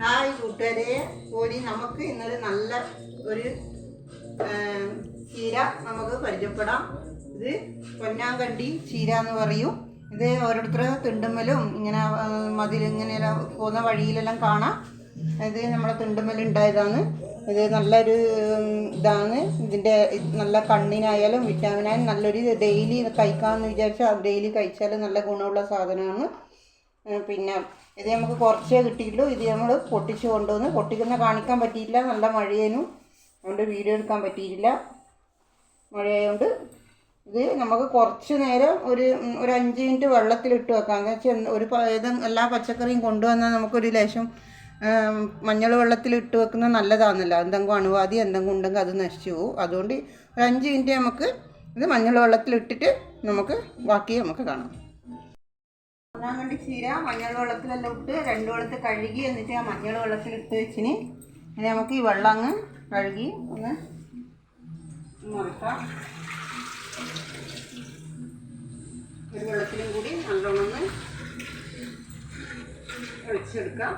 Hi കൂട്ടുകാരെ. ഓടി നമുക്ക് ഇന്നൊരു നല്ല ഒരു ചീര നമുക്ക് പരിചയപ്പെടാം. ഇത് പൊന്നാങ്കണ്ടി ചീര എന്ന് പറയും. ഇത് ഓരോരുത്തർ തിണ്ടുമ്മലും ഇങ്ങനെ മതിൽ ഇങ്ങനെ പോകുന്ന വഴിയിലെല്ലാം കാണാം. ഇത് നമ്മളെ തിണ്ടുമ്മൽ ഉണ്ടായതാണ് ഇത് നല്ലൊരു ഇതാണ്. ഇതിന്റെ നല്ല കണ്ണിനായാലും വിറ്റാമിനായാലും നല്ലൊരു ഡെയിലി കഴിക്കാമെന്ന് വിചാരിച്ചാൽ ഡെയിലി കഴിച്ചാൽ നല്ല ഗുണമുള്ള സാധനമാണ്. പിന്നെ ഇത് നമുക്ക് കുറച്ചേ കിട്ടിയുള്ളൂ ഇത് നമ്മൾ പൊട്ടിച്ച് കൊണ്ടുവന്ന് പൊട്ടിക്കുന്ന കാണിക്കാൻ പറ്റിയില്ല. നല്ല മഴയേനും അതുകൊണ്ട് വീഡിയോ എടുക്കാൻ പറ്റിയില്ല മഴയായതുകൊണ്ട് ഇത് നമുക്ക് കുറച്ച് നേരം ഒരു ഒരു അഞ്ച് മിനിറ്റ് വെള്ളത്തിലിട്ട് വെക്കാം. എന്ന് വെച്ചാൽ ഒരു ഏതും എല്ലാ പച്ചക്കറിയും കൊണ്ടുവന്നാൽ നമുക്കൊരു ലേശം മഞ്ഞൾ വെള്ളത്തിൽ ഇട്ട് വെക്കുന്നത് നല്ലതാണെന്നല്ല എന്തെങ്കിലും അണുവാദി എന്തെങ്കിലും ഉണ്ടെങ്കിൽ അത് നശിച്ചു പോകും. അതുകൊണ്ട് ഒരു അഞ്ച് മിനിറ്റ് നമുക്ക് ഇത് മഞ്ഞൾ വെള്ളത്തിലിട്ടിട്ട് നമുക്ക് ബാക്കി നമുക്ക് കാണാം. ഒന്നാം കണ്ടി ചീര മഞ്ഞൾ വെള്ളത്തിലെല്ലാം ഇട്ട് രണ്ട് വെള്ളത്തിൽ കഴുകി എന്നിട്ട് ആ മഞ്ഞൾ വെള്ളത്തിൽ ഇട്ട് വെച്ചിന്. ഇനി നമുക്ക് ഈ വെള്ളം അങ്ങ് കഴുകി ഒന്ന് മുറിക്കാം. ഒരു വെള്ളത്തിലും കൂടി നല്ലോണം ഒന്ന് ഒഴിച്ചെടുക്കാം.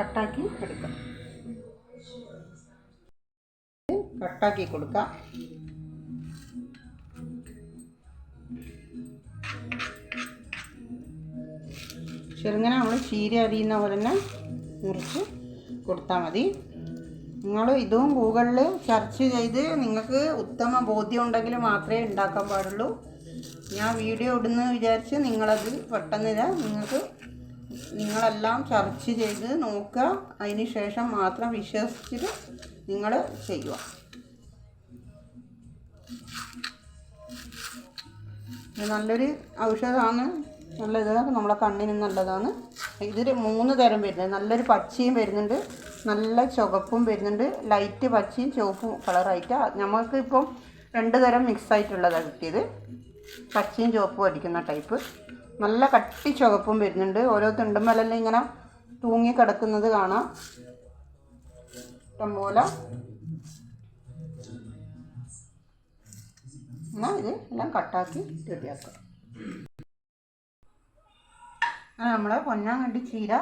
കട്ടാക്കി എടുക്കാം. കട്ടാക്കി കൊടുക്കാം. ചെറുങ്ങനെ നമ്മൾ ചീര അരിയുന്ന പോലെ തന്നെ മുറിച്ച് കൊടുത്താൽ മതി. നിങ്ങൾ ഇതും ഗൂഗിളിൽ സെർച്ച് ചെയ്ത് നിങ്ങൾക്ക് ഉത്തമ ബോധ്യം ഉണ്ടെങ്കിൽ മാത്രമേ ഉണ്ടാക്കാൻ പാടുള്ളൂ. ഞാൻ വീഡിയോ ഇടുന്നു വിചാരിച്ച് നിങ്ങളത് പെട്ടെന്ന് ഇതാ നിങ്ങൾക്ക് നിങ്ങളെല്ലാം ചർച്ച ചെയ്ത് നോക്കുക. അതിന് ശേഷം മാത്രം വിശ്വസിച്ചിട്ട് നിങ്ങൾ ചെയ്യുക. നല്ലൊരു ഔഷധമാണ്. നല്ലത് നമ്മളെ കണ്ണിനും നല്ലതാണ്. ഇതിൽ മൂന്ന് തരം വരുന്നത് നല്ലൊരു പച്ചയും വരുന്നുണ്ട്. നല്ല ചുവപ്പും വരുന്നുണ്ട്. ലൈറ്റ് പച്ചയും ചുവപ്പും കളറായിട്ട് നമുക്ക് ഇപ്പം രണ്ട് തരം മിക്സ് ആയിട്ടുള്ളതാണ് കിട്ടിയത്. പച്ചയും ചുവപ്പും അടിക്കുന്ന ടൈപ്പ് നല്ല കട്ടി ചുവപ്പും വരുന്നുണ്ട്. ഓരോ തിണ്ടുമ്മലെല്ലാം ഇങ്ങനെ തൂങ്ങി കിടക്കുന്നത് കാണാം. ഇഷ്ടംപോലെ. എന്നാൽ ഇത് എല്ലാം കട്ടാക്കി റെഡിയാക്കാം. അങ്ങനെ നമ്മൾ പൊന്നാങ്കണ്ടി ചീര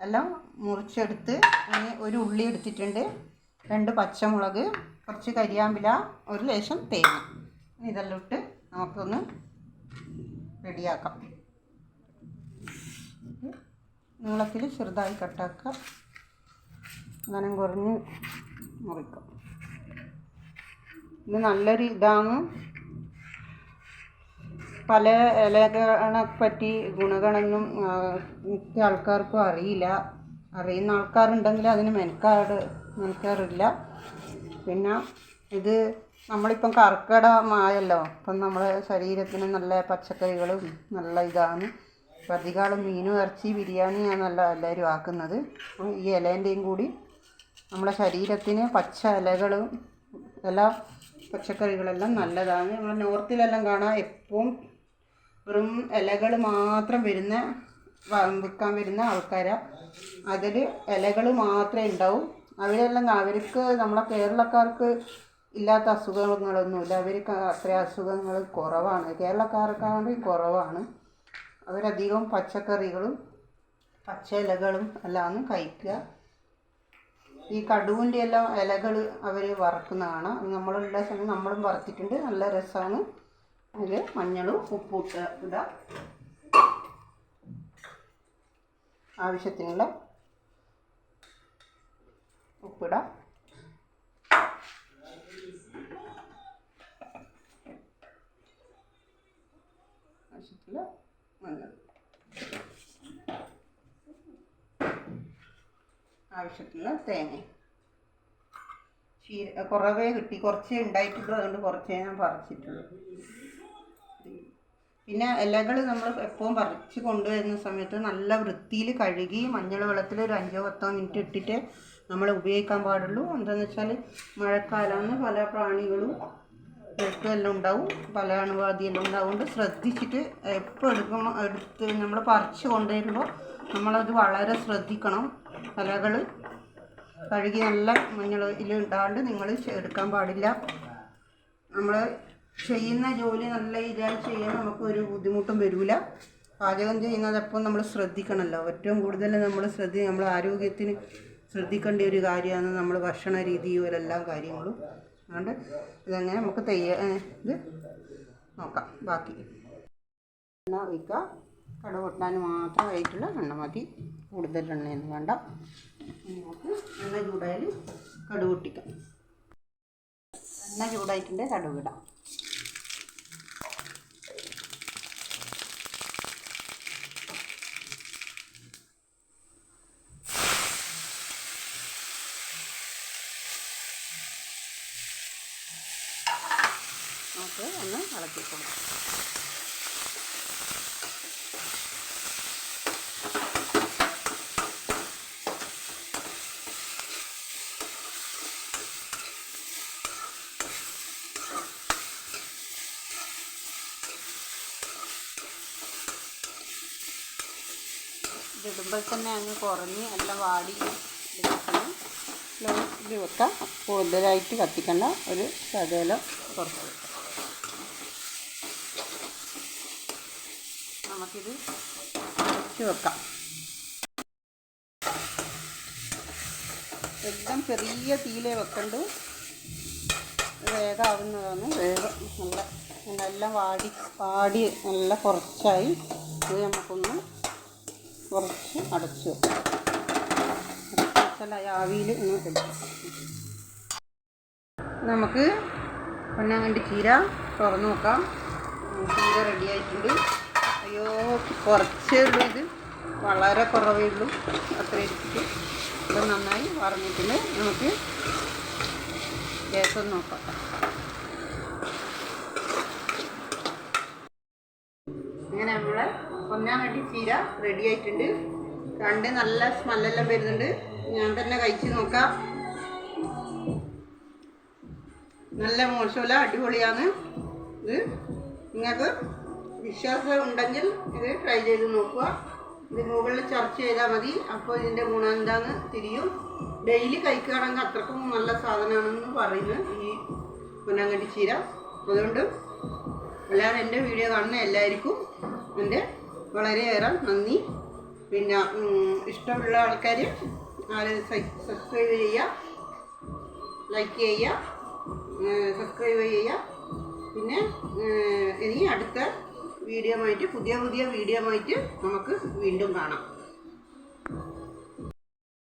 എല്ലാം മുറിച്ചെടുത്ത് ഇനി ഒരു ഉള്ളി എടുത്തിട്ടുണ്ട്. രണ്ട് പച്ചമുളക് കുറച്ച് കരിയാമ്പില ഒരു ലേശം തേങ്ങ. ഇതെല്ലാം ഇട്ട് നമുക്കൊന്ന് റെഡിയാക്കാം. നീളത്തിൽ ചെറുതായി കട്ടാക്കുക. അങ്ങനെ കുറഞ്ഞ് മുറിക്കാം. ഇത് നല്ലൊരു ഇതാണ്. പല ഇലകളെ പറ്റി ഗുണഗണൊന്നും മിക്ക ആൾക്കാർക്കും അറിയില്ല. അറിയുന്ന ആൾക്കാരുണ്ടെങ്കിൽ അതിന് മെനക്കാട് മെനക്കാറില്ല. പിന്നെ ഇത് നമ്മളിപ്പം കർക്കിടമായല്ലോ അപ്പം നമ്മുടെ ശരീരത്തിന് നല്ല പച്ചക്കറികളും നല്ല ഇതാണ്. ഇപ്പം മീനും ഇറച്ചി ബിരിയാണിയാണ് നല്ല എല്ലാവരും ആക്കുന്നത്. അപ്പോൾ ഈ ഇലേന്റെയും കൂടി നമ്മുടെ ശരീരത്തിന് പച്ച ഇലകളും എല്ലാ പച്ചക്കറികളെല്ലാം നല്ലതാണ്. നമ്മൾ നോർത്തിലെല്ലാം കാണാം എപ്പോഴും വെറും ഇലകൾ മാത്രം വരുന്ന വിൽക്കാൻ വരുന്ന ആൾക്കാരാണ് അതിൽ ഇലകൾ മാത്രമേ ഉണ്ടാവും. അവരെല്ലാം അവർക്ക് നമ്മളെ കേരളക്കാർക്ക് ഇല്ലാത്ത അസുഖങ്ങളൊന്നുമില്ല. അവർക്ക് അത്ര അസുഖങ്ങൾ കുറവാണ്. കേരളക്കാർക്കാണെങ്കിൽ കുറവാണ്. അവരധികം പച്ചക്കറികളും പച്ച ഇലകളും എല്ലാം കഴിക്കുക. ഈ കടുവിന്റെ എല്ലാം ഇലകൾ അവർ വറക്കുന്നതാണ്. നമ്മളുള്ള സമയം നമ്മളും വറുത്തിട്ടുണ്ട്. നല്ല രസമാണ്. അതിൽ മഞ്ഞളും ഉപ്പും ഇട്ട് ഇടാം. ആവശ്യത്തിനുള്ള ഉപ്പിടാം ആവശ്യത്തിലുള്ള മഞ്ഞൾ ആവശ്യത്തിനുള്ള തേങ്ങ. ചീര കുറവേ കിട്ടി. കുറച്ചേ ഉണ്ടായിട്ടുള്ളൂ. അതുകൊണ്ട് കുറച്ചേ ഞാൻ പറിച്ചിട്ടുള്ളൂ. പിന്നെ ഇലകൾ നമ്മൾ എപ്പോഴും പറിച്ച് കൊണ്ടുവരുന്ന സമയത്ത് നല്ല വൃത്തിയിൽ കഴുകി മഞ്ഞൾ വെള്ളത്തിൽ ഒരു അഞ്ചോ പത്തോ മിനിറ്റ് ഇട്ടിട്ട് നമ്മൾ ഉപയോഗിക്കാൻ പാടുള്ളൂ. എന്താണെന്ന് വെച്ചാൽ മഴക്കാലമാണ്. പല പ്രാണികളും എല്ലാം ഉണ്ടാവും. പല അണുബാധയെല്ലാം ഉണ്ടാവുകൊണ്ട് ശ്രദ്ധിച്ചിട്ട് എപ്പോൾ എടുക്കുമ്പോൾ എടുത്ത് നമ്മൾ പറിച്ച് കൊണ്ടുവരുമ്പോൾ നമ്മളത് വളരെ ശ്രദ്ധിക്കണം. ഇലകൾ കഴുകി നല്ല മഞ്ഞളിൽ ഇടാണ്ട് നിങ്ങൾ എടുക്കാൻ പാടില്ല. നമ്മൾ ചെയ്യുന്ന ജോലി നല്ല ഇതായി ചെയ്യാൻ നമുക്ക് ഒരു ബുദ്ധിമുട്ടും വരില്ല പാചകം ചെയ്യുന്നത് എപ്പോൾ നമ്മൾ ശ്രദ്ധിക്കണമല്ലോ ഏറ്റവും കൂടുതൽ നമ്മൾ ശ്രദ്ധി നമ്മൾ ആരോഗ്യത്തിന് ശ്രദ്ധിക്കേണ്ട ഒരു കാര്യമാണ് നമ്മൾ ഭക്ഷണ രീതിയും എല്ലാ കാര്യങ്ങളും. അതുകൊണ്ട് ഇതങ്ങനെ നമുക്ക് തയ്യ ഇത് നോക്കാം. ബാക്കി. എണ്ണ ഒഴിക്കുക. കട പൊട്ടാൻ മാത്രമായിട്ടുള്ള എണ്ണ മതി. കൂടുതൽ എണ്ണയൊന്നും വേണ്ട നമുക്ക് എണ്ണ ചൂടായാൽ കടുക് പൊട്ടിക്കാം. എണ്ണ ചൂടായിട്ടുണ്ട് കടുക് ഇടാം. നമുക്ക് ഒന്ന് ഇളക്കി കൊടുക്കാം ഇതിടുമ്പോൾ തന്നെ അങ്ങ് കുറഞ്ഞ് എല്ലാം വാടി വെക്കണം സ്ലോയിൽ വെക്കാം. കൂടുതലായിട്ട് കത്തിക്കണ്ട ഒരു ശകലം കുറച്ച് വെക്കാം. നമുക്കിത് അടച്ച് വെക്കാം. എല്ലാം ചെറിയ തീയിലേ വെക്കണ്ടു. വേഗമാവുന്നതാണ്. വേഗം നല്ല എല്ലാം വാടി വാടി നല്ല കുറച്ചായി. ഇത് നമുക്കൊന്ന് കുറച്ച് അടച്ചു. വെക്കും ആവിയിൽ ഒന്ന് നമുക്ക് പൊന്നാങ്കണ്ടി ചീര തുറന്ന് നോക്കാം. ചീര റെഡി ആയിട്ടുണ്ട്. അയ്യോ കുറച്ചേ ഉള്ളൂ ഇത്. വളരെ കുറവേ ഉള്ളൂ. അത്ര ഇരിച്ചിട്ട് നന്നായി വറന്നിട്ടുണ്ട്. നമുക്ക് ഗ്യാസ് ഒന്ന് നോക്കാം ഇങ്ങനെ നമ്മളെ ഒന്നാം ചീര റെഡി ആയിട്ടുണ്ട്. കണ്ട് നല്ല സ്മെല്ലെല്ലാം വരുന്നുണ്ട്. ഞാൻ തന്നെ കഴിച്ച് നോക്കാം. നല്ല മോശമല്ല അടിപൊളിയാണ്. ഇത് നിങ്ങൾക്ക് വിശ്വാസം ഉണ്ടെങ്കിൽ ഇത് ട്രൈ ചെയ്ത് നോക്കുക. ഇത് മുകളിൽ ചർച്ച ചെയ്താൽ മതി. അപ്പോൾ ഇതിന്റെ ഗുണം എന്താണെന്ന് തിരിയും. ഡെയിലി കഴിക്കുകയാണെങ്കിൽ അത്രക്കും നല്ല സാധനമാണെന്ന് പറയുന്നു ഈ പൊന്നാങ്കണ്ടി ചീര. അതുകൊണ്ട് എല്ലാവരും എന്റെ വീഡിയോ കാണുന്ന എല്ലാവർക്കും എന്റെ വളരെയേറെ നന്ദി. പിന്നെ ഇഷ്ടമുള്ള ആൾക്കാർ ആരെ സബ്സ്ക്രൈബ് ചെയ്യുക ലൈക്ക് ചെയ്യുക സബ്സ്ക്രൈബ് ചെയ്യുക പിന്നെ ഇനി അടുത്ത വീഡിയോ ആയിട്ട് പുതിയ പുതിയ വീഡിയോ ആയിട്ട് നമുക്ക് വീണ്ടും കാണാം.